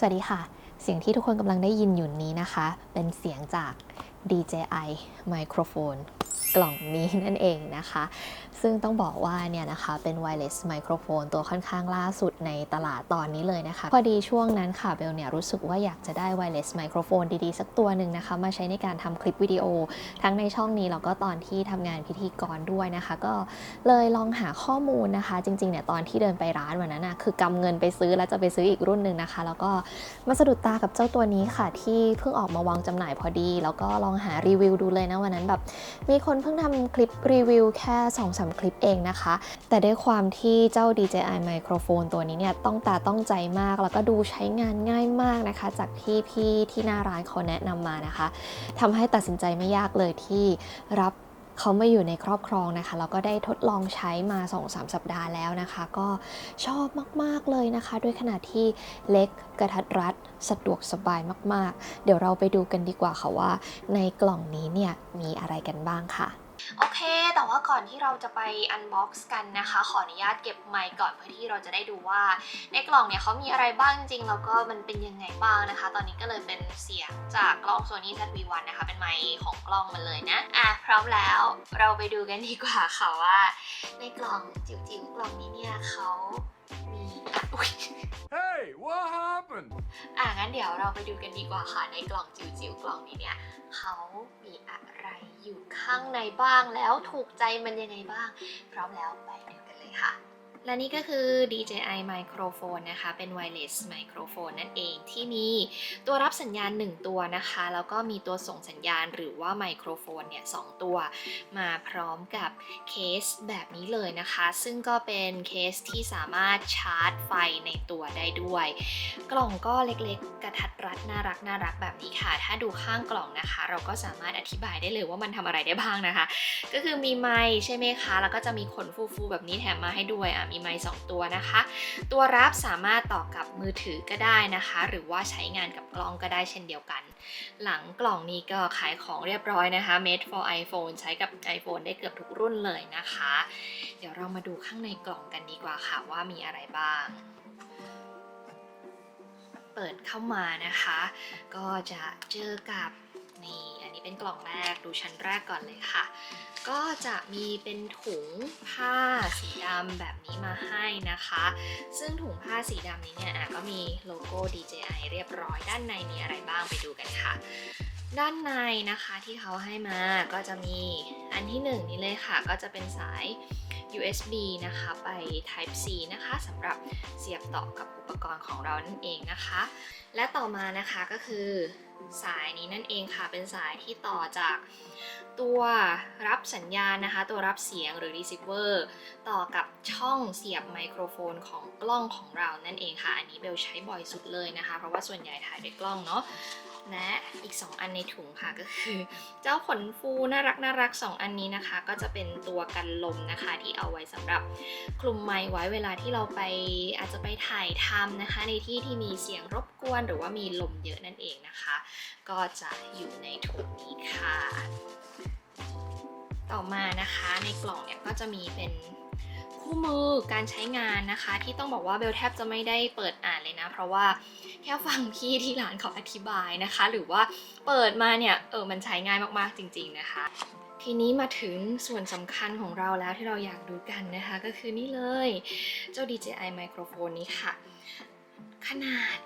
สวัสดีค่ะ เสียงที่ทุกคนกำลังได้ยินอยู่นี้นะคะ เป็นเสียงจาก DJI Microphone กล่องนี้นั่นเองนะคะ ซึ่งต้องบอกว่าเนี่ยนะคะเป็น wireless microphone ตัวค่อนข้างล่าสุดในตลาดตอนนี้เลยนะคะ พอดีช่วงนั้นค่ะเบลเนี่ยรู้สึกว่าอยากจะได้ wireless microphone ดีๆ สักตัวหนึ่งนะคะ มาใช้ในการทำคลิปวิดีโอ ทั้งในช่องนี้แล้วก็ตอนที่ทำงานพิธีกรด้วยนะคะ ก็เลยลองหาข้อมูลนะคะ จริงๆเนี่ยตอนที่เดินไปร้านวันนั้นนะคือกำเงินไปซื้อแล้วจะไปซื้ออีกรุ่นหนึ่งนะคะ แล้วก็มาสะดุดตากับเจ้าตัวนี้ค่ะ ที่เพิ่งออกมาวางจำหน่ายพอดี แล้วก็ลองหารีวิวดูเลยนะวันนั้นแบบมีคนเพิ่งทำคลิปรีวิวแค่2อสคลิปเองนะคะ แต่ด้วยความที่เจ้า DJI Microphone ตัวนี้เนี่ยต้องตาต้องใจมากแล้วก็ดูใช้งานง่ายมากนะคะ จากที่พี่ที่หน้าร้านเขาแนะนำมานะคะทำให้ตัดสินใจไม่ยากเลยที่รับ เขามาอยู่ในครอบครองนะคะแล้วก็ได้ทดลองใช้มา2-3สัปดาห์แล้วนะคะ ก็ชอบมากๆเลยนะคะ ด้วยขนาดที่เล็กกระทัดรัดสะดวกสบายมากๆ เดี๋ยวเราไปดูกันดีกว่าค่ะว่า ในกล่องนี้เนี่ยมีอะไรกันบ้างค่ะ โอเค แต่ว่าก่อนที่เราจะไปอันบ็อกซ์กันนะคะ ขออนุญาตเก็บไมค์ก่อนเพื่อที่เราจะได้ดูว่าในกล่องเนี่ยเขามีอะไรบ้างจริง แล้วก็มันเป็นยังไงบ้างนะคะ ตอนนี้ก็เลยเป็นเสียงจากกล้อง Sony ZV-1 นะคะ เป็นไมค์ของกล้องมันเลยนะ อะ พร้อมแล้วเราไปดูกันดีกว่าค่ะว่า ในกล่องจิ๋วๆกล่องนี้เนี่ยเขา อะอุ๊ย Hey, what happened? อะงั้นเดี๋ยวเราไปดูกันดีกว่าค่ะ ในกล่องจิ๋วๆกล่องนี้เนี่ยเขามีอะไรอยู่ข้างในบ้างแล้วถูกใจมันยังไงบ้าง พร้อมแล้วไปดูกันเลยค่ะ และนี่ก็คือ DJI Microphone นะคะ เป็น wireless microphone นั่นเองที่มีตัวรับสัญญาณ 1 ตัวนะคะ แล้วก็มีตัวส่งสัญญาณหรือว่าไมโครโฟนเนี่ยสตัวมาพร้อมกับเคสแบบนี้เลยนะคะ ซึ่งก็เป็นเคสที่สามารถชาร์จไฟในตัวได้ด้วย กล่องก็เล็กๆ กระทัดรัดน่ารักน่ารักแบบนี้ค่ะ ถ้าดูข้างกล่องนะคะ เราก็สามารถอธิบายได้เลยว่ามันทำอะไรได้บ้างนะคะ ก็คือมีไม้ใช่ไหมคะ แล้วก็จะมีขนฟูๆแบบนี้แถมมาให้ด้วยอะมีไม้สองตัวนะคะ ตัวรับสามารถต่อกับมือถือก็ได้นะคะ หรือว่าใช้งานกับกล้องก็ได้เช่นเดียวกัน หลังกล่องนี้ก็ขายของเรียบร้อยนะคะ made for iPhone ใช้กับ iPhone ได้เกือบทุกรุ่นเลยนะคะ เดี๋ยวเรามาดูข้างในกล่องกันดีกว่าค่ะว่ามีอะไรบ้างเปิดเข้ามานะคะ ก็จะเจอกับ นี่อันนี้เป็นกล่องแรกดูชั้นแรกก่อนเลยค่ะ ก็จะมีเป็นถุงผ้าสีดำแบบนี้มาให้นะคะ ซึ่งถุงผ้าสีดำนี้เนี่ยก็มีโลโก้ DJI เรียบร้อย ด้านในมีอะไรบ้างไปดูกันค่ะ ด้านในนะคะที่เขาให้มาก็จะมีอันที่หนึ่งนี้เลยค่ะ ก็จะเป็นสาย USB นะคะไป Type C นะคะสำหรับเสียบต่อกับอุปกรณ์ของเรานั่นเองนะคะ และต่อมานะคะก็คือ สายนี้นั่นเองค่ะ เป็นสายที่ต่อจากตัวรับสัญญาณนะคะ ตัวรับเสียงหรือ receiver ต่อกับช่องเสียบไมโครโฟนของกล้องของเรานั่นเองค่ะ อันนี้เบลใช้บ่อยสุดเลยนะคะ เพราะว่าส่วนใหญ่ถ่ายด้วยกล้องเนาะ และอีก 2 อันในถุงค่ะก็คือ เจ้าขนฟูน่ารักน่ารักสองอันนี้นะคะ ก็จะเป็นตัวกันลมนะคะ ที่เอาไว้สำหรับคลุมไมค์ไว้เวลาที่เราไปอาจจะไปถ่ายทำนะคะ ในที่ที่มีเสียงรบกวน หรือว่ามีลมเยอะนั่นเองนะคะ ก็จะอยู่ในถุงนี้ค่ะ ต่อมานะคะในกล่องเนี่ยก็จะมีเป็น คู่มือการใช้งานนะคะ ที่ต้องบอกว่าเบลแทบจะไม่ได้เปิดอ่านเลยนะ เพราะว่าแค่ฟังพี่ที่ร้านเขาอธิบายนะคะ หรือว่าเปิดมาเนี่ยเออมันใช้ง่ายมากๆจริง ๆ นะคะทีนี้มาถึงส่วนสำคัญของเราแล้วที่เราอยากดูกันนะคะ ก็คือนี่เลย เจ้า DJI ไมโครโฟนนี้ค่ะ ขนาด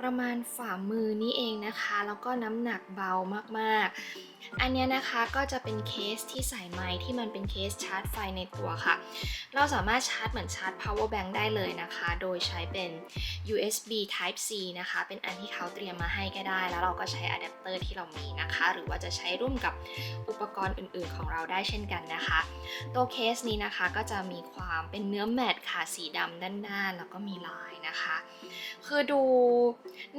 ประมาณฝ่ามือนี้เองนะคะ แล้วก็น้ำหนักเบามากๆ อันนี้นะคะก็จะเป็นเคสที่ใส่ไม้ที่มันเป็นเคสชาร์จไฟในตัวค่ะ เราสามารถชาร์จเหมือนชาร์จ power bank ได้เลยนะคะ โดยใช้เป็น USB Type C นะคะ เป็นอันที่เขาเตรียมมาให้ก็ได้ แล้วเราก็ใช้อะแดปเตอร์ที่เรามีนะคะ หรือว่าจะใช้ร่วมกับอุปกรณ์อื่นๆ ของเราได้เช่นกันนะคะ ตัวเคสนี้นะคะก็จะมีความเป็นเนื้อแมตต์ค่ะสีดำด้านหน้าแล้วก็มีลายนะคะ คือดู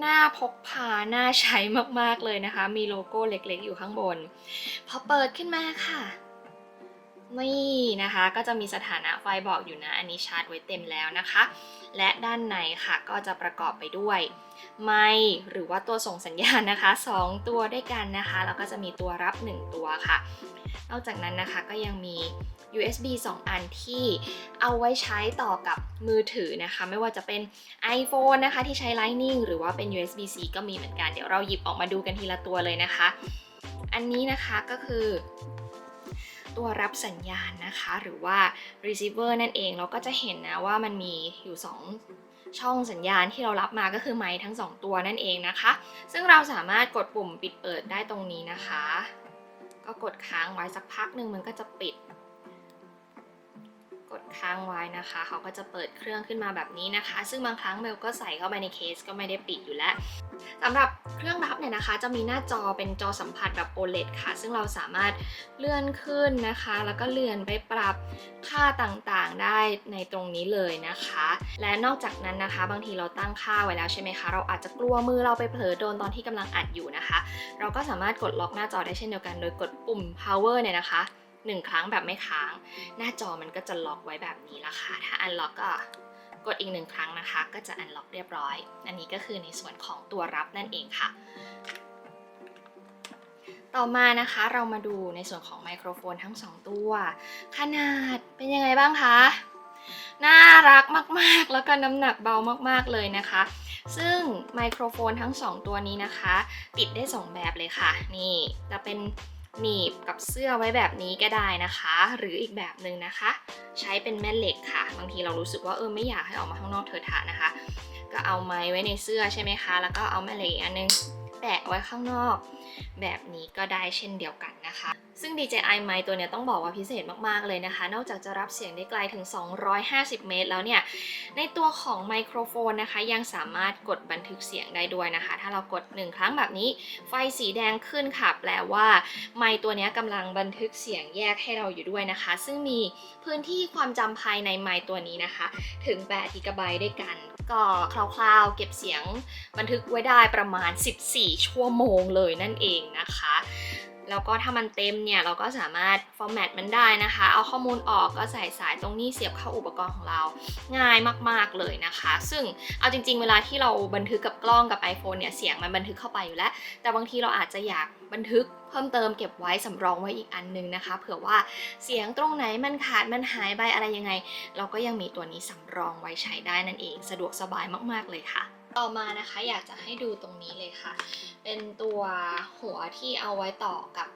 น่าพกพาหน่าใช้มากๆเลยนะคะ มีโลโก้เล็กๆ อยู่ข้างบนพอเปิดขึ้นมาค่ะ นี่นะคะ ก็จะมีสถานะไฟบอกอยู่นะ อันนี้ชาร์จไว้เต็มแล้วนะคะ และด้านในค่ะก็จะประกอบไปด้วยไมหรือว่าตัวส่งสัญญาณนะคะ 2 ตัวด้วยกันนะคะ แล้วก็จะมีตัวรับ 1 ตัวค่ะ นอกจากนั้นนะคะก็ยังมี USB 2 อันที่เอาไว้ใช้ต่อกับมือถือนะคะ ไม่ว่าจะเป็น iPhone นะคะที่ใช้ Lightning หรือว่าเป็น USB-C ก็มีเหมือนกัน เดี๋ยวเราหยิบออกมาดูกันทีละตัวเลยนะคะอันนี้นะคะก็คือตัวรับสัญญาณนะคะ หรือว่า receiver นั่นเองเราก็จะเห็นนะว่ามันมีอยู่ 2 ช่องสัญญาณที่เรารับมาก็คือไมค์ทั้ง 2 ตัวนั่นเองนะคะ ซึ่งเราสามารถกดปุ่มปิดเปิดได้ตรงนี้นะคะ ก็กดค้างไว้สักพักหนึ่งมันก็จะปิด ดค้างไว้นะคะ เขาก็จะเปิดเครื่องขึ้นมาแบบนี้นะคะ ซึ่งบางครั้งเบลก็ใส่เข้าไปในเคสก็ไม่ได้ปิดอยู่แล้วสำหรับเครื่องรับเนี่ยนะคะ จะมีหน้าจอเป็นจอสัมผัสแบบ OLED ค่ะ ซึ่งเราสามารถเลื่อนขึ้นนะคะ แล้วก็เลื่อนไปปรับค่าต่างๆได้ในตรงนี้เลยนะคะ และนอกจากนั้นนะคะ บางทีเราตั้งค่าไว้แล้วใช่ไหมคะ เราอาจจะกลัวมือเราไปเผลอโดนตอนที่กำลังอัดอยู่นะคะ เราก็สามารถกดล็อกหน้าจอได้เช่นเดียวกัน โดยกดปุ่ม power เนี่ยนะคะ หนึ่งครั้งแบบไม่ค้าง หน้าจอมันก็จะล็อกไว้แบบนี้ละค่ะ ถ้าอันล็อกก็กดอีกหนึ่งครั้งนะคะ ก็จะอันล็อกเรียบร้อย อันนี้ก็คือในส่วนของตัวรับนั่นเองค่ะ ต่อมานะคะเรามาดูในส่วนของไมโครโฟนทั้ง 2 ตัว ขนาดเป็นยังไงบ้างคะ น่ารักมากๆ แล้วก็น้ำหนักเบามากๆเลยนะคะ ซึ่งไมโครโฟนทั้ง 2 ตัวนี้นะคะ ติดได้ 2 แบบเลยค่ะ นี่จะเป็น หนีบกับเสื้อไว้แบบนี้ก็ได้นะคะ หรืออีกแบบหนึ่งนะคะ ใช้เป็นแม่เหล็กค่ะ บางทีเรารู้สึกว่าเออไม่อยากให้ออกมาข้างนอกเถอะทะนะคะ ก็เอาไม้ไว้ในเสื้อใช่ไหมคะ แล้วก็เอาแม่เหล็กอีกอันนึงแปะไว้ข้างนอก แบบนี้ก็ได้เช่นเดียวกันนะคะ ซึ่ง DJI ไมค์ตัวเนี้ยต้องบอกว่าพิเศษมาก ๆ เลยนะคะ นอกจากจะรับเสียงได้ไกลถึง 250 เมตร แล้วเนี่ย ในตัวของไมโครโฟนนะคะ ยังสามารถกดบันทึกเสียงได้ด้วยนะคะ ถ้าเรากด 1 ครั้งแบบนี้ ไฟสีแดงขึ้นค่ะ แปลว่าไมค์ตัวเนี้ยกำลังบันทึกเสียงแยกให้เราอยู่ด้วยนะคะ ซึ่งมีพื้นที่ความจำภายในไมค์ตัวนี้นะคะ ถึง8 g b ด้วยกัน ก็คร่าวๆ เก็บเสียงบันทึกไว้ได้ประมาณ 14 ชั่วโมงเลยนั่นเองนะคะ แล้วก็ถ้ามันเต็มเนี่ยเราก็สามารถฟอร์แมตมันได้นะคะ เอาข้อมูลออกก็ใส่สายตรงนี้เสียบเข้าอุปกรณ์ของเราง่ายมาก ๆเลยนะคะ ซึ่งเอาจริง ๆ เวลาที่เราบันทึกกับกล้องกับ iPhone เนี่ยเสียงมันบันทึกเข้าไปอยู่แล้ว แต่บางทีเราอาจจะอยากบันทึกเพิ่มเติมเก็บไว้สำรองไว้อีกอันนึงนะคะ เผื่อว่าเสียงตรงไหนมันขาดมันหายไปอะไรยังไง เราก็ยังมีตัวนี้สำรองไว้ใช้ได้นั่นเอง สะดวกสบายมาก ๆเลยค่ะ ต่อมานะคะอยากจะให้ดูตรงนี้เลยค่ะ เป็นตัวหัวที่เอาไว้ต่อกับ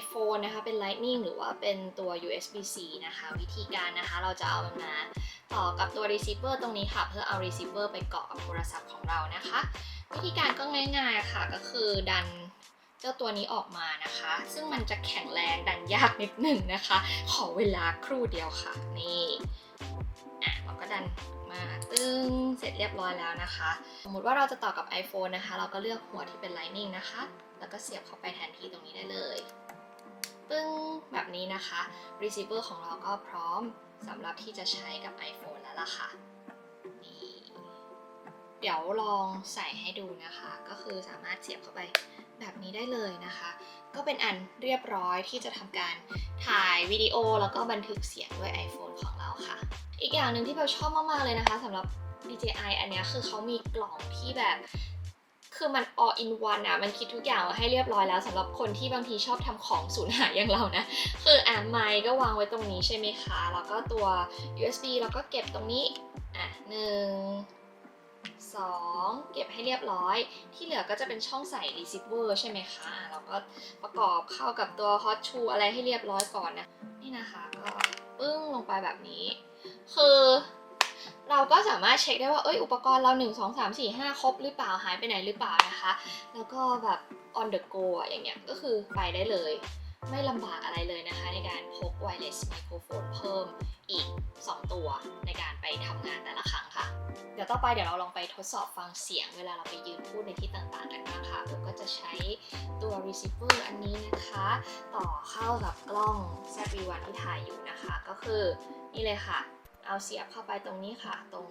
iPhone นะคะเป็น Lightning หรือว่าเป็นตัว USB-C นะคะ วิธีการนะคะเราจะเอามันมาต่อกับตัว receiver ตรงนี้ค่ะ เพื่อเอา receiver ไปเกาะกับโทรศัพท์ของเรานะคะ วิธีการก็ง่ายๆค่ะก็คือดันเจ้าตัวนี้ออกมานะคะ ซึ่งมันจะแข็งแรงดันยากนิดหนึ่งนะคะ ขอเวลาครู่เดียวค่ะ นี่อะเราก็ดัน ตึ้งเสร็จเรียบร้อยแล้วนะคะ สมมติว่าเราจะต่อกับ iPhone นะคะ เราก็เลือกหัวที่เป็น Lightning นะคะ แล้วก็เสียบเข้าไปแทนที่ตรงนี้ได้เลยปึ้งแบบนี้นะคะ receiver ของเราก็พร้อมสำหรับที่จะใช้กับ iPhone แล้วล่ะค่ะนี่เดี๋ยวลองใส่ให้ดูนะคะ ก็คือสามารถเสียบเข้าไปแบบนี้ได้เลยนะคะ ก็เป็นอันเรียบร้อยที่จะทำการถ่ายวิดีโอแล้วก็บันทึกเสียงด้วย iPhone ของเราค่ะ อีกอย่างหนึ่งที่เบลชอบมากๆเลยนะคะสำหรับ DJI อันเนี้ยคือเขามีกล่องที่แบบคือมัน all in one อะ มันคิดทุกอย่างมาให้เรียบร้อยแล้วสำหรับคนที่บางทีชอบทำของสูญหายอย่างเรานะ คืออ่านไมค์ก็วางไว้ตรงนี้ใช่ไหมคะ แล้วก็ตัว USB แล้วก็เก็บตรงนี้ อะหนึ่งสองเก็บให้เรียบร้อย ที่เหลือก็จะเป็นช่องใส่ receiver ใช่ไหมคะอะเราก็ประกอบเข้ากับตัว hot shoe อะไรให้เรียบร้อยก่อนนะ นี่นะคะก็ปึ้งลงไปแบบนี้ คือเราก็สามารถเช็คได้ว่าเอ้ยอุปกรณ์เรา 1 2 3 4 5 ครบหรือเปล่าหายไปไหนหรือเปล่านะคะ แล้วก็แบบ on the go อย่างเงี้ยก็คือไปได้เลย ไม่ลำบากอะไรเลยนะคะในการพกไวเลสไมโครโฟนเพิ่มอีก 2 ตัวในการไปทำงานแต่ละครั้งค่ะ เดี๋ยวต่อไปเดี๋ยวเราลองไปทดสอบฟังเสียงเวลาเราไปยืนพูดในที่ต่างๆกันบ้างค่ะเดี๋ยวก็จะใช้ตัว receiver อันนี้นะคะ ต่อเข้ากับกล้อง Z-V1 ที่ถ่ายอยู่นะคะ ก็คือนี่เลยค่ะ เอาเสียบเข้าไปตรงนี้ค่ะ ตรง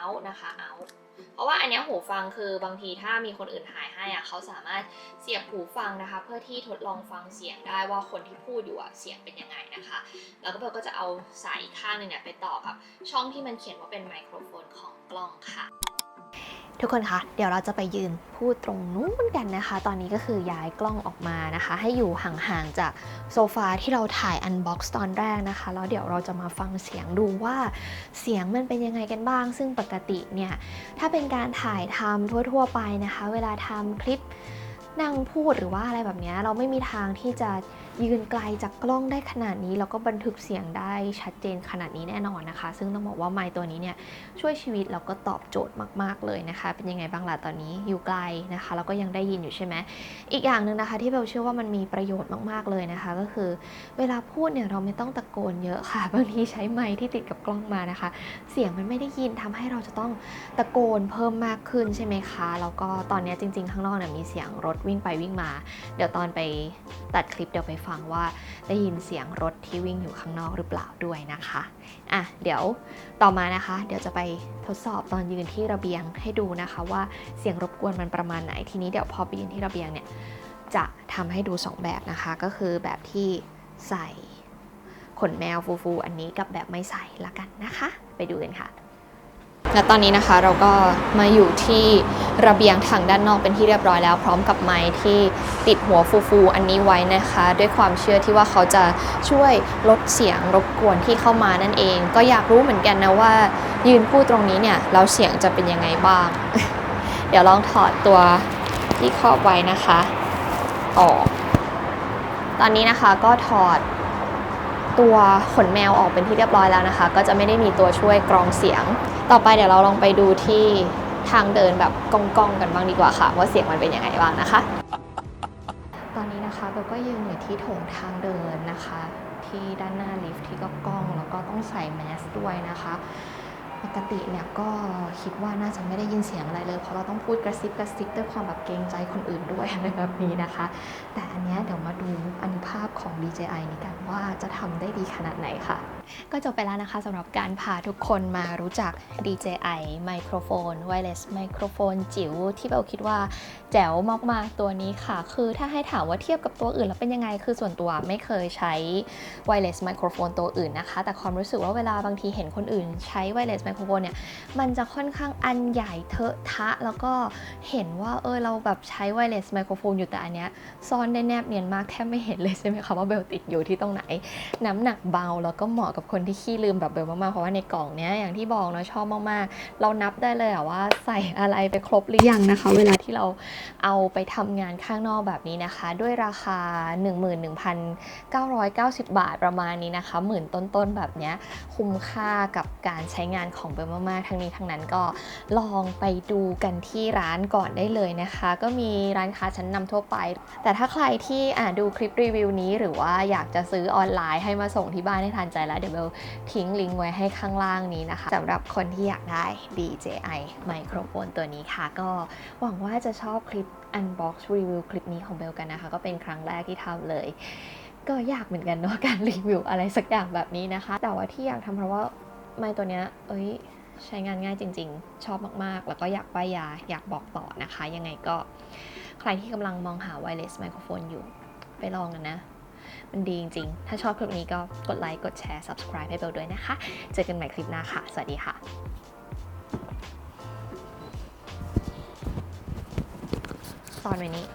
out นะคะ out เพราะว่าอันนี้หูฟังคือบางทีถ้ามีคนอื่นถ่ายให้อะเขาสามารถเสียบหูฟังนะคะ เพื่อที่ทดลองฟังเสียงได้ว่าคนที่พูดอยู่อะเสียงเป็นยังไงนะคะ แล้วก็เบลก็จะเอาสายอีกข้างหนึงเนี่ยไปต่อกับช่องที่มันเขียนว่าเป็นไมโครโฟนของกล้องค่ะ ทุกคนคะเดี๋ยวเราจะไปยืนพูดตรงนู้นกันนะคะ ตอนนี้ก็คือย้ายกล้องออกมานะคะ ให้อยู่ห่างๆจากโซฟาที่เราถ่ายอันบ็อกซ์ตอนแรกนะคะ แล้วเดี๋ยวเราจะมาฟังเสียงดูว่าเสียงมันเป็นยังไงกันบ้าง ซึ่งปกติเนี่ย ถ้าเป็นการถ่ายทำทั่วๆไปนะคะ เวลาทำคลิปนั่งพูดหรือว่าอะไรแบบนี้เราไม่มีทางที่จะยืนไกลจากกล้องได้ขนาดนี้แล้วก็บันทึกเสียงได้ชัดเจนขนาดนี้แน่นอนนะคะ ซึ่งต้องบอกว่าไมค์ตัวนี้เนี่ยช่วยชีวิตแล้วก็ตอบโจทย์มากๆเลยนะคะ เป็นยังไงบ้างล่ะตอนนี้อยู่ไกลนะคะแล้วก็ยังได้ยินอยู่ใช่ไหมอีกอย่างหนึ่งนะคะ ที่เบลเชื่อว่ามันมีประโยชน์มากๆเลยนะคะ ก็คือเวลาพูดเนี่ยเราไม่ต้องตะโกนเยอะค่ะบางทีใช้ไมค์ที่ติดกับกล้องมานะคะ เสียงมันไม่ได้ยินทำให้เราจะต้องตะโกนเพิ่มมากขึ้นใช่ไหมคะแล้วก็ตอนนี้จริง ๆ ข้างนอกเนี่ยมีเสียงรถวิ่งไปวิ่งมา เดี๋ยวตอนไปตัดคลิปเดี๋ยวไปฟังว่าได้ยินเสียงรถที่วิ่งอยู่ข้างนอกหรือเปล่าด้วยนะคะอะเดี๋ยวต่อมานะคะ เดี๋ยวจะไปทดสอบตอนยืนที่ระเบียงให้ดูนะคะ ว่าเสียงรบกวนมันประมาณไหนทีนี้เดี๋ยวพอไปยืนที่ระเบียงเนี่ยจะทำให้ดูสองแบบนะคะ ก็คือแบบที่ใส่ขนแมวฟูๆอันนี้กับแบบไม่ใส่ละกันนะคะ ไปดูกันค่ะ และตอนนี้นะคะเราก็มาอยู่ที่ระเบียงทางด้านนอกเป็นที่เรียบร้อยแล้ว พร้อมกับไม้ที่ติดหัวฟูๆอันนี้ไว้นะคะ ด้วยความเชื่อที่ว่าเขาจะช่วยลดเสียงรบกวนที่เข้ามานั่นเอง ก็อยากรู้เหมือนกันนะว่า ยืนพูดตรงนี้เนี่ยแล้วเสียงจะเป็นยังไงบ้าง เดี๋ยวลองถอดตัวที่ครอบไว้นะคะออกตอนนี้นะคะก็ถอดตัวขนแมวออกเป็นที่เรียบร้อยแล้วนะคะ ก็จะไม่ได้มีตัวช่วยกรองเสียง ต่อไปเดี๋ยวเราลองไปดูที่ทางเดินแบบกองๆกันบ้างดีกว่าค่ะ ว่าเสียงมันเป็นยังไงบ้างนะคะ ตอนนี้นะคะเบลก็ยืนอยู่ที่โถงทางเดินนะคะ ที่ด้านหน้าลิฟท์ที่ก็กล้องแล้วก็ต้องใส่แมสด้วยนะคะปกติเนี่ยก็คิดว่าน่าจะไม่ได้ยินเสียงอะไรเลย เพราะเราต้องพูดกระซิบกระซิบด้วยความแบบเกรงใจคนอื่นด้วยอะไรแบบนี้นะคะ แต่อันนี้เดี๋ยวมาดูอนุภาพของ DJI นี้กันว่าจะทำได้ดีขนาดไหนค่ะ ก็จบไปแล้วนะคะสำหรับการพาทุกคนมารู้จัก DJI ไมโครโฟน Wireless ไมโครโฟนจิ๋วที่เบลคิดว่าแจ๋วมากๆตัวนี้ค่ะ คือถ้าให้ถามว่าเทียบกับตัวอื่นแล้วเป็นยังไง คือส่วนตัวไม่เคยใช้ Wireless ไมโครโฟนตัวอื่นนะคะ แต่ความรู้สึกว่าเวลาบางทีเห็นคนอื่นใช้ Wireless ไมโครโฟนเนี่ยมันจะค่อนข้างอันใหญ่เทอะทะ แล้วก็เห็นว่าเออเราแบบใช้ Wireless ไมโครโฟนอยู่แต่อันเนี้ยซ่อนได้แนบเนียนมากแทบไม่เห็นเลยใช่ไหมคะว่าเบลติดอยู่ที่ตรงไหน น้ำหนักเบาแล้วก็เหมาะกับคนที่ขี้ลืมแบบเบลมากๆ เพราะว่าในกล่องเนี้ยอย่างที่บอกเนาะชอบมากๆ เรานับได้เลยอะว่าใส่อะไรไปครบหรือยังนะคะ เวลาที่เราเอาไปทำงานข้างนอกแบบนี้นะคะ ด้วยราคา 11,990 บาทประมาณนี้นะคะหมื่นต้นๆแบบเนี้ยคุ้มค่ากับการใช้งานของเบลมากๆทั้งนี้ทั้งนั้นก็ลองไปดูกันที่ร้านก่อนได้เลยนะคะ ก็มีร้านค้าชั้นนำทั่วไป แต่ถ้าใครที่อ่าดูคลิปรีวิวนี้หรือว่าอยากจะซื้อออนไลน์ให้มาส่งที่บ้านให้ทันใจแล้วดี๋ยวเบลทิ้งลิงก์ไว้ให้ข้างล่างนี้นะคะสำหรับคนที่อยากได้ DJI ไมโครโฟนตัวนี้ค่ะ ก็หวังว่าจะชอบคลิป Unbox Review คลิปนี้ของเบลกันนะคะ ก็เป็นครั้งแรกที่ทำเลยก็ยากเหมือนกันเนาะการรีวิวอะไรสักอย่างแบบนี้นะคะ แต่ว่าที่อยากทำเพราะว่าไมค์ตัวเนี้ย เอ้ย ใช้งานง่ายจริง ๆ ชอบมากๆ แล้วก็อยากป้ายยาอยากบอกต่อนะคะ ยังไงก็ใครที่กำลังมองหา wireless microphone อยู่ ไปลองกันนะ มันดีจริงๆ ถ้าชอบคลิปนี้ก็กดไลค์ กดแชร์ subscribe ให้เบลด้วยนะคะ เจอกันใหม่คลิปหน้าค่ะ สวัสดีค่ะตอนวันนี้